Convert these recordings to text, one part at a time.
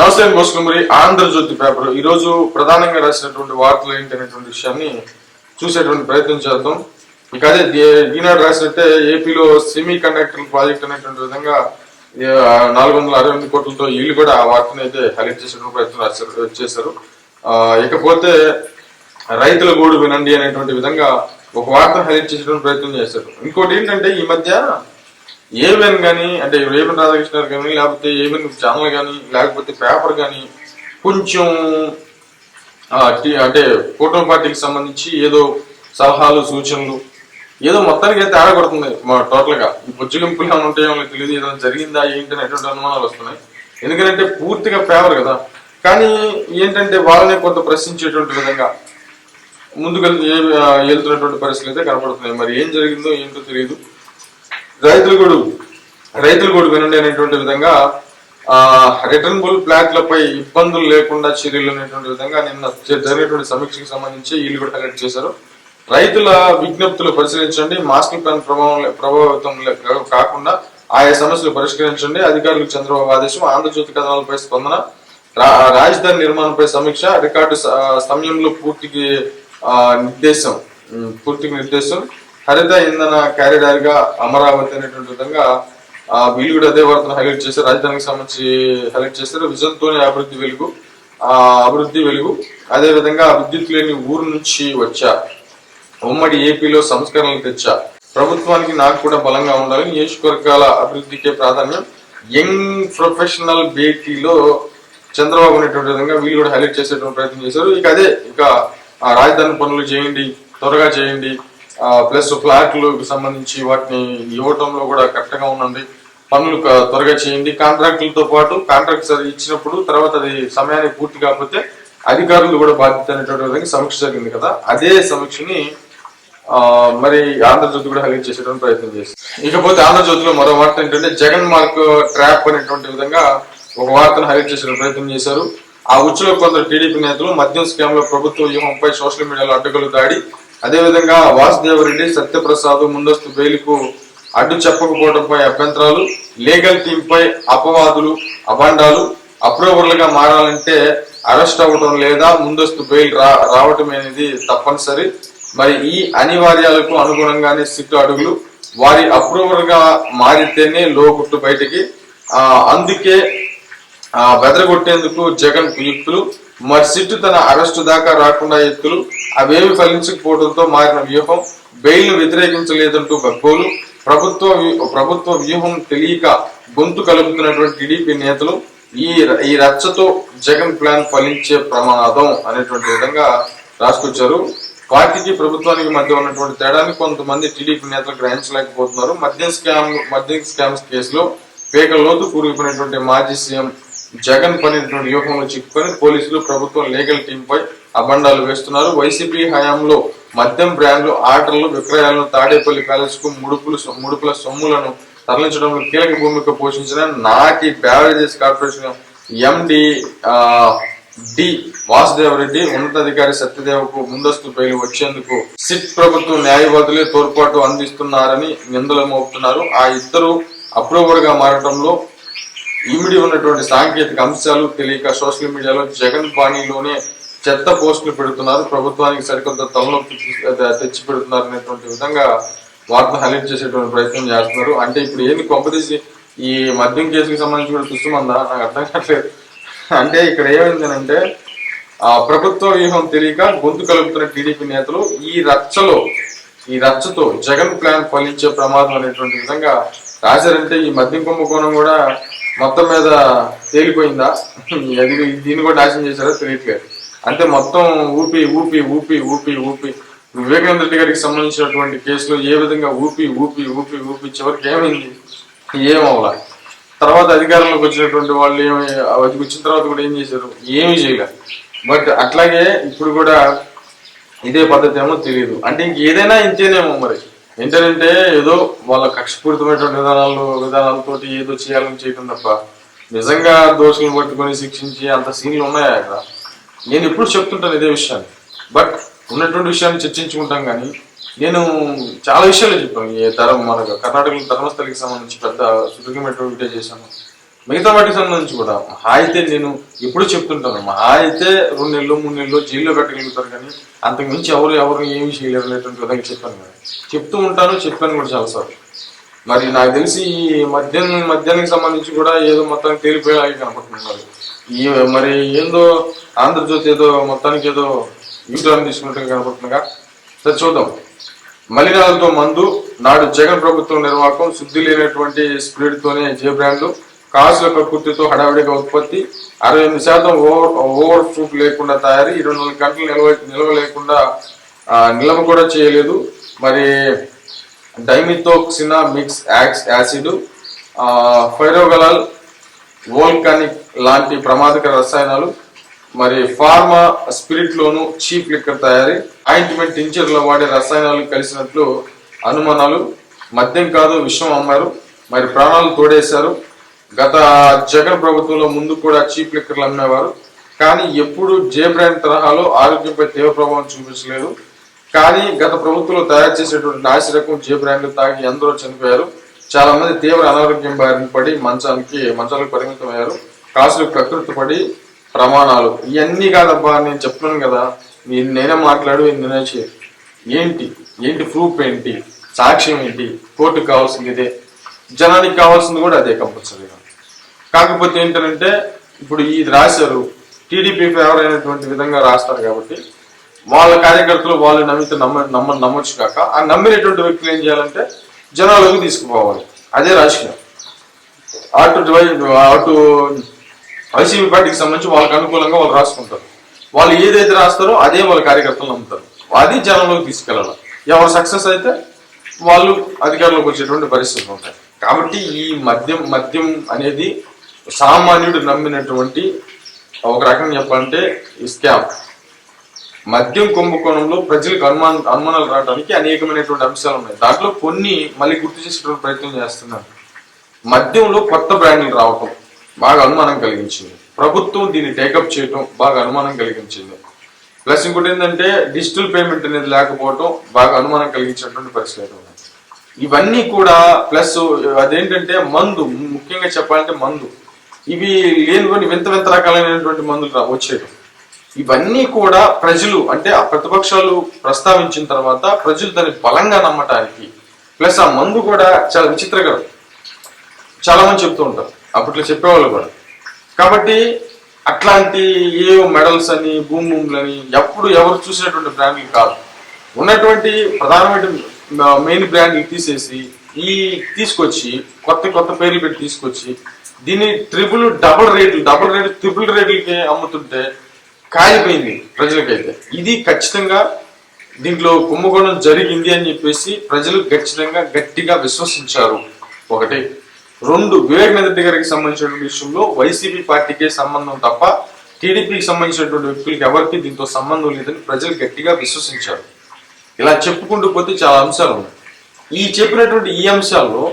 నమస్తే అండి ఆంధ్రజ్యోతి పేపర్ ఈరోజు ప్రధానంగా రాసినటువంటి వార్తలు ఏంటి అనేటువంటి విషయాన్ని చూసేటువంటి ప్రయత్నం చేద్దాం. ఇక అదే ఈనాడు రాసినట్టే ఏపీలో సెమీ కండక్టర్ ప్రాజెక్ట్ అనేటువంటి విధంగా నాలుగు వందల అరవై ఎనిమిది కోట్లతో వీళ్ళు కూడా ఆ వార్తను అయితే హైలైట్ చేసేటువంటి ప్రయత్నం రాశారు చేశారు. ఇకపోతే రైతుల గోడు వినండి అనేటువంటి విధంగా ఒక వార్తను హైలైట్ చేసేటువంటి ప్రయత్నం చేశారు. ఇంకోటి ఏంటంటే ఈ మధ్య ఏవెన్ కానీ అంటే ఏవెన్ రాధాకృష్ణ గారు కానీ లేకపోతే ఏవెన్ ఛానల్ కానీ లేకపోతే పేపర్ కానీ కొంచెం అంటే కూటమి పార్టీకి సంబంధించి ఏదో సలహాలు సూచనలు ఏదో మొత్తానికి అయితే తేడా కొడుతుంది మా టోటల్గా ఈ బుజ్జగింపులు ఏమైనా ఉంటాయో తెలియదు ఏదైనా జరిగిందా ఏంటి అనేటువంటి అనుమానాలు వస్తున్నాయి. ఎందుకంటే పూర్తిగా ఫేవర్ కదా. కానీ ఏంటంటే వాళ్ళని కొంత ప్రశ్నించేటువంటి విధంగా ముందుకు వెళ్తూ- వెళ్తున్నటువంటి పరిస్థితులు అయితే కనపడుతున్నాయి. మరి ఏం జరిగిందో ఏంటో తెలియదు రైతులు కూడా రైతులు కూడా వినండి అనేటువంటి విధంగా ఆ రిటర్నబుల్ ప్లాట్లపై ఇబ్బందులు లేకుండా చర్యలు అనేటువంటి విధంగా నిన్న జ- జరిగినటువంటి సమీక్షకు సంబంధించి వీళ్ళు కూడా హైలైట్ చేశారు. రైతుల విజ్ఞప్తులు పరిశీలించండి మాస్టర్ ప్లాన్ ప్రభావం ప్రభావితం కాకుండా ఆయా సమస్యలు పరిష్కరించండి. అధికారులకు చంద్రబాబు ఆదేశం ఆంధ్రజ్యోతి కథనాలపై స్పందన రా- రాజధాని నిర్మాణంపై సమీక్ష రికార్డు సమయంలో పూర్తికి ఆ, నిర్దేశం పూర్తికి నిర్దేశం. హరిత ఇంధన క్యారిడార్గా అమరావతి అనేటువంటి విధంగా ఆ, బిల్లు కూడా అదే వార్తను హైలైట్ చేశారు. రాజధానికి సంబంధించి హైలైట్ చేశారు. విజన్తోనే అభివృద్ధి వెలుగు ఆ అభివృద్ధి వెలుగు. అదే విధంగా విద్యుత్ లేని ఊరు నుంచి వచ్చా. ఉమ్మడి ఏపీలో సంస్కరణలు తెచ్చా. ప్రభుత్వానికి నాకు కూడా బలంగా ఉండాలి. నియోజకవర్గాల అభివృద్ధికే ప్రాధాన్యం. యంగ్ ప్రొఫెషనల్ బేటీలో చంద్రబాబు అనేటువంటి విధంగా వీళ్ళు కూడా హైలైట్ చేసేటువంటి ప్రయత్నం చేశారు. ఇక అదే ఇక రాజధాని పనులు చేయండి త్వరగా చేయండి. ప్లస్ ఫ్లాట్లు సంబంధించి వాటిని ఇవ్వటంలో కూడా కరెక్ట్గా ఉండండి పనులు త్వరగా చేయండి. కాంట్రాక్టులతో పాటు కాంట్రాక్ట్ ఇచ్చినప్పుడు తర్వాత అది సమయానికి పూర్తి కాకపోతే అధికారులు కూడా బాధ్యత అనేటువంటి విధంగా సమీక్ష జరిగింది కదా. అదే సమీక్షని మరి ఆంధ్రజ్యోతి కూడా హైలైట్ చేసేటువంటి ప్రయత్నం చేసింది. ఇకపోతే ఆంధ్రజ్యోతిలో మరో వార్త ఏంటంటే జగన్ మార్క్ ట్రాప్ అనేటువంటి విధంగా ఒక వార్తను హైలైట్ చేసే ప్రయత్నం చేశారు. ఆ ఉచ్చులో కొందరు టీడీపీ నేతలు మద్యం స్కామ్లో ప్రభుత్వ వ్యూహంపై సోషల్ మీడియాలో అడ్డగలు దాడి అదేవిధంగా వాసుదేవరెడ్డి సత్యప్రసాద్ ముందస్తు బెయిల్కు అడ్డు చెప్పకపోవడంపై అభ్యంతరాలు లీగల్ టీంపై అపవాదులు అభండాలు అప్రూవర్లుగా మారాలంటే అరెస్ట్ అవ్వడం లేదా ముందస్తు బెయిల్ రా రావటం అనేది తప్పనిసరి. మరి ఈ అనివార్యాలకు అనుగుణంగానే సిట్ అడుగులు. వారి అప్రూవర్గా మారితేనే లోగుట్టు బయటికి. అందుకే బెదరగొట్టేందుకు జగన్ పిలుపులు మరి సిట్టు తన అరెస్టు దాకా రాకుండా ఎత్తులు. అవేవి ఫలించకపోవడంతో మారిన వ్యూహం బెయిల్ వ్యతిరేకించలేదంటూ గగ్గోలు. ప్రభుత్వ ప్రభుత్వ వ్యూహం తెలియక గొంతు కలుపుతున్నటువంటి టీడీపీ నేతలు ఈ ఈ రచ్చతో జగన్ ప్లాన్ ఫలించే ప్రమాదం అనేటువంటి విధంగా రాసుకొచ్చారు. పార్టీకి ప్రభుత్వానికి మధ్య ఉన్నటువంటి తేడాన్ని కొంతమంది టీడీపీ నేతలు గ్రహించలేకపోతున్నారు. మద్యం స్కామ్ మద్యం స్కామ్స్ కేసులో పేకల లోతు కూరుకుపోయినటువంటి మాజీ సీఎం జగన్ పనినటువంటి వ్యూహంలో చిక్కుకొని పోలీసులు ప్రభుత్వం లీగల్ టీం పై అబండాలు వేస్తున్నారు. వైసీపీ హయాంలో మద్యం బ్రాండ్లు ఆటలు విక్రయాలను తాడేపల్లి ప్యాలెస్కు ముడుపులు ముడుపుల సొమ్ములను తరలించడంలో కీలక భూమిక పోషించిన నాటి barrages corporation MD D Vasudeva Reddy ఉన్నతాధికారి సత్యదేవకు ముందస్తు బెయిల్ వచ్చేందుకు సిట్ ప్రభుత్వం న్యాయవాదులే తోడ్పాటు అందిస్తున్నారని నిందలు మోపుతున్నారు. ఆ ఇద్దరు అప్రూవర్గా మారడంలో ఇమిడి ఉన్నటువంటి సాంకేతిక అంశాలు తెలియక సోషల్ మీడియాలో జగన్ బాణీలోనే చెత్త పోస్టులు పెడుతున్నారు. ప్రభుత్వానికి సరికొంత తలనొప్పి తెచ్చి పెడుతున్నారు అనేటువంటి విధంగా వార్తను హైలైట్ చేసేటువంటి ప్రయత్నం చేస్తున్నారు. అంటే ఇప్పుడు ఏంది కొంపదీసి ఈ మద్యం కేసుకి సంబంధించి కూడా చూస్తుమందా నాకు అర్థం కావట్లేదు. అంటే ఇక్కడ ఏమైందనంటే ఆ ప్రభుత్వ వ్యూహం తెలియక గొంతు కలుపుతున్న టీడీపీ నేతలు ఈ రచ్చలో ఈ రచ్చతో జగన్ ప్లాన్ ఫలించే ప్రమాదం అనేటువంటి విధంగా రాశారంటే ఈ మద్యం కుంభకోణం కూడా మొత్తం మీద తేలిపోయిందా? అది దీన్ని కూడా నాశనం చేశారో తెలియట్లేదు. అంటే మొత్తం ఊపి ఊపి ఊపి ఊపి ఊపి. వివేకానంద రెడ్డి గారికి సంబంధించినటువంటి కేసులో ఏ విధంగా ఊపి ఊపి ఊపి ఊపి చివరికి ఏమైంది? ఏమవ్వాలి తర్వాత అధికారంలోకి వచ్చినటువంటి వాళ్ళు ఏమి అది వచ్చిన తర్వాత కూడా ఏం చేశారు? ఏమీ చేయలేదు బట్ అట్లాగే ఇప్పుడు కూడా ఇదే పద్ధతి ఏమో తెలియదు అంటే ఇంకేదైనా ఇంతేనేమో మరి. ఏంటంటే ఏదో వాళ్ళ కక్షపూరితమైనటువంటి విధానాలు విధానాలతో ఏదో చేయాలని చేయటం తప్ప నిజంగా దోషులను పట్టుకొని శిక్షించి అంత సీన్లు ఉన్నాయా అక్కడ నేను ఎప్పుడు చెప్తుంటాను ఇదే విషయాన్ని. బట్ ఉన్నటువంటి విషయాన్ని చర్చించుకుంటాం కానీ నేను చాలా విషయాలు చెప్పాను. ఈ తరం మనకు కర్ణాటకలో ధర్మస్థలికి సంబంధించి పెద్ద సుదీర్ఘమైనటువంటి వీడియో చేశాను. మిగతా వాటికి సంబంధించి కూడా. మహా అయితే నేను ఎప్పుడు చెప్తుంటాను. మహా అయితే రెండు నెలలు మూడు నెలలు జైల్లో పెట్టగలుగుతారు కానీ అంతకు మించి ఎవరు ఎవరు ఏమి చేయలేరు అనేటువంటి విధంగా చెప్పాను కానీ చెప్తూ ఉంటాను చెప్పాను కూడా చాలాసార్లు మరి నాకు తెలిసి ఈ మద్యం మద్యానికి సంబంధించి కూడా ఏదో మొత్తానికి తేలిపోయేలాగే కనపడుతున్నారు ఈ మరి ఏందో ఆంధ్రజ్యోతి ఏదో మొత్తానికి ఏదో యూటర్న్ తీసుకున్నట్టుగా కనపడుతుందిగా. సరే చూద్దాం. మలినాలతో మందు నాడు జగన్ ప్రభుత్వం నిర్వాహకం శుద్ధి లేనటువంటి స్పీడ్తోనే జే బ్రాండ్లు కాసు యొక్క గుర్తుతో హడావిడిగా ఉత్పత్తి అరవై ఎనిమిది శాతం ఓవర్ ఓవర్ ప్రూఫ్ లేకుండా తయారీ ఇరవై నాలుగు గంటలు నిల్వ నిల్వ లేకుండా నిల్వ కూడా చేయలేదు. మరి డైమిథోక్సినా మిక్స్ యాక్స్ యాసిడ్ ఫైరోగలాల్ వోల్కానిక్ లాంటి ప్రమాదకర రసాయనాలు మరి ఫార్మా స్పిరిట్లోను చీప్ లిక్కర్ తయారీ ఆయింట్మెంట్ టించర్లో వాడే రసాయనాలు కలిసినట్లు అనుమానాలు మద్యం కాదు విషం అమ్మారు మరి ప్రాణాలు తోడేశారు. గత జగన్ ప్రభుత్వంలో ముందు కూడా చీప్ లిక్కర్లు అమ్మేవారు. కానీ ఎప్పుడు జే బ్రాండ్ తరహాలో ఆరోగ్యంపై తీవ్ర ప్రభావం చూపించలేదు. కానీ గత ప్రభుత్వంలో తయారు చేసేటువంటి నాసి రకం జే బ్రాండ్లు తాగి ఎందరో చనిపోయారు. చాలా మంది తీవ్ర అనారోగ్యం బారిన పడి మంచానికి మంచాలకు పరిమితమయ్యారు. కాసులు ప్రకృతి పడి ప్రమాణాలు. ఇవన్నీ కాదబ్బా నేను చెప్తున్నాను కదా. నేను నేనే మాట్లాడు నేనే చే ఏంటి? ఏంటి ప్రూఫ్ ఏంటి? సాక్ష్యం ఏంటి? కోర్టుకు కావాల్సింది ఇదే. జనానికి కావాల్సింది కూడా అదే కంపల్సరీగా. కాకపోతే ఏంటంటే ఇప్పుడు ఇది రాశారు టీడీపీ ఫేవర్ అయినటువంటి విధంగా రాస్తారు కాబట్టి వాళ్ళ కార్యకర్తలు వాళ్ళు నమ్మితే నమ్మ నమ్మ నమ్మొచ్చు కాక ఆ నమ్మినటువంటి వ్యక్తులు ఏం చేయాలంటే జనాలకు తీసుకుపోవాలి. అదే రాజకీయం అటు అటు వైసీపీ పార్టీకి సంబంధించి వాళ్ళకి అనుకూలంగా వాళ్ళు రాసుకుంటారు. వాళ్ళు ఏదైతే రాస్తారో అదే వాళ్ళ కార్యకర్తలు నమ్ముతారు. అది జనంలోకి తీసుకెళ్ళాలి. ఎవరు సక్సెస్ అయితే వాళ్ళు అధికారంలోకి వచ్చేటువంటి పరిస్థితులు ఉంటాయి. కాబట్టి ఈ మద్యం మద్యం అనేది సామాన్యుడు నమ్మినటువంటి ఒక రకంగా చెప్పాలంటే ఈ స్కామ్. మద్యం కుంభకోణంలో ప్రజలకు అనుమాన అనుమానాలు రావడానికి అనేకమైనటువంటి అంశాలు ఉన్నాయి. దాంట్లో కొన్ని మళ్ళీ గుర్తు చేసేటువంటి ప్రయత్నం చేస్తున్నారు మద్యంలో కొత్త బ్రాండ్లు రావటం బాగా అనుమానం కలిగించింది. ప్రభుత్వం దీన్ని టేకప్ చేయటం బాగా అనుమానం కలిగించింది. ప్లస్ ఇంకోటి ఏంటంటే డిజిటల్ పేమెంట్ అనేది లేకపోవటం బాగా అనుమానం కలిగించినటువంటి పరిస్థితి ఉన్నాయి ఇవన్నీ కూడా ప్లస్ అదేంటంటే మందు ముఖ్యంగా చెప్పాలంటే మందు. ఇవి లేనిటువంటి వింత వింత రకాలైనటువంటి మందులు రా- వచ్చేవి. ఇవన్నీ కూడా ప్రజలు అంటే ఆ ప్రతిపక్షాలు ప్రస్తావించిన తర్వాత ప్రజలు దాన్ని బలంగా నమ్మటానికి ప్లస్ ఆ మందు కూడా చాలా విచిత్రకరం. చాలా మంది చెప్తూ ఉంటారు. అప్పట్లో చెప్పేవాళ్ళు కూడా. కాబట్టి అట్లాంటి ఏ మెడల్స్ అని భూమి భూములని ఎప్పుడు ఎవరు చూసినటువంటి బ్రాండ్లు కాదు. ఉన్నటువంటి ప్రధానమైన మెయిన్ బ్రాండ్లు తీసేసి ఈ తీసుకొచ్చి కొత్త కొత్త పేర్లు పెట్టి తీసుకొచ్చి దీన్ని ట్రిపుల్ డబుల్ రేట్లు డబుల్ రేట్ ట్రిపుల్ రేట్లకి అమ్ముతుంటే కాలిపోయింది ప్రజలకైతే. ఇది ఖచ్చితంగా దీంట్లో కుంభకోణం జరిగింది అని చెప్పేసి ప్రజలు ఖచ్చితంగా గట్టిగా విశ్వసించారు. ఒకటి రెండు వివేకానంద రెడ్డి గారికి సంబంధించినటువంటి విషయంలో వైసీపీ పార్టీకే సంబంధం తప్ప టీడీపీకి సంబంధించినటువంటి వ్యక్తులకి ఎవరికి దీంతో సంబంధం లేదని ప్రజలు గట్టిగా విశ్వసించారు. ఇలా చెప్పుకుంటూ పోతే చాలా అంశాలు ఉన్నాయి. ఈ చెప్పినటువంటి ఈ అంశాల్లో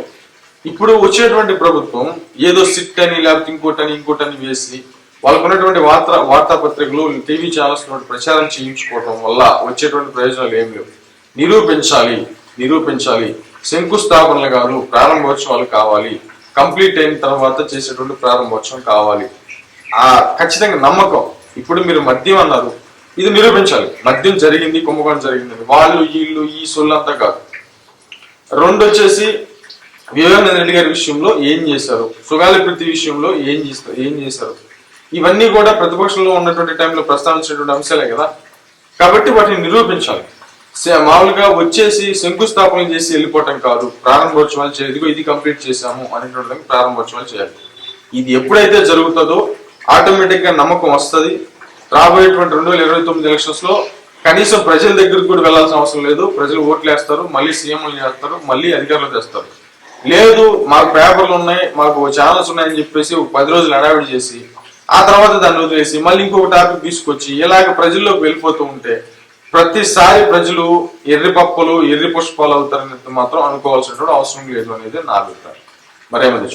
ఇప్పుడు వచ్చేటువంటి ప్రభుత్వం ఏదో సిట్ అని లేకపోతే ఇంకోటని ఇంకోటని వేసి వాళ్ళకు ఉన్నటువంటి వార్తా వార్తాపత్రికలు టీవీ ఛానల్స్ ప్రచారం చేయించుకోవటం వల్ల వచ్చేటువంటి ప్రయోజనాలు ఏమి లేవు. నిరూపించాలి నిరూపించాలి. శంకుస్థాపనలు గారు ప్రారంభోత్సవాలు కావాలి. కంప్లీట్ అయిన తర్వాత చేసేటువంటి ప్రారంభోత్సవం కావాలి. ఆ ఖచ్చితంగా నమ్మకం. ఇప్పుడు మీరు మద్యం అన్నారు. ఇది నిరూపించాలి. మద్యం జరిగింది కుంభకోణం జరిగింది వాళ్ళు వీళ్ళు ఈ సొల్లంతా కాదు. రెండు వచ్చేసి వివేకానంద రెడ్డి గారి విషయంలో ఏం చేశారు? సుగాలి ప్రతి విషయంలో ఏం చేస్తారు ఏం చేశారు? ఇవన్నీ కూడా ప్రతిపక్షంలో ఉన్నటువంటి టైంలో ప్రస్తావించినటువంటి అంశాలే కదా. కాబట్టి వాటిని నిరూపించాలి. సే- మామూలుగా వచ్చేసి శంకుస్థాపన చేసి వెళ్ళిపోవటం కాదు. ప్రారంభోత్సవాలు చేయదు ఇది కంప్లీట్ చేశాము అనేటువంటి ప్రారంభోత్సవాలు చేయాలి. ఇది ఎప్పుడైతే జరుగుతుందో ఆటోమేటిక్గా నమ్మకం వస్తుంది. రాబోయేటువంటి రెండు వేల ఇరవై తొమ్మిది ఎలక్షన్స్లో కనీసం ప్రజల దగ్గరికి కూడా వెళ్ళాల్సిన అవసరం లేదు. ప్రజలు ఓట్లు వేస్తారు మళ్ళీ సీఎంలు చేస్తారు మళ్ళీ అధికారులు తెస్తారు లేదు మాకు పేపర్లు ఉన్నాయి మాకు ఛానల్స్ ఉన్నాయని చెప్పేసి ఒక పది రోజులు హడావిడి చేసి ఆ తర్వాత దాన్ని వదిలేసి మళ్ళీ ఇంకొక టాపిక్ తీసుకొచ్చి ఇలాగ ప్రజల్లోకి వెళ్ళిపోతూ ఉంటే ప్రతిసారి ప్రజలు ఎర్రి పప్పులు ఎర్రి పుష్పాలు అవుతారని మాత్రం అనుకోవాల్సినటువంటి అవసరం లేదు అనేది నా అభిప్రాయం. మరేమది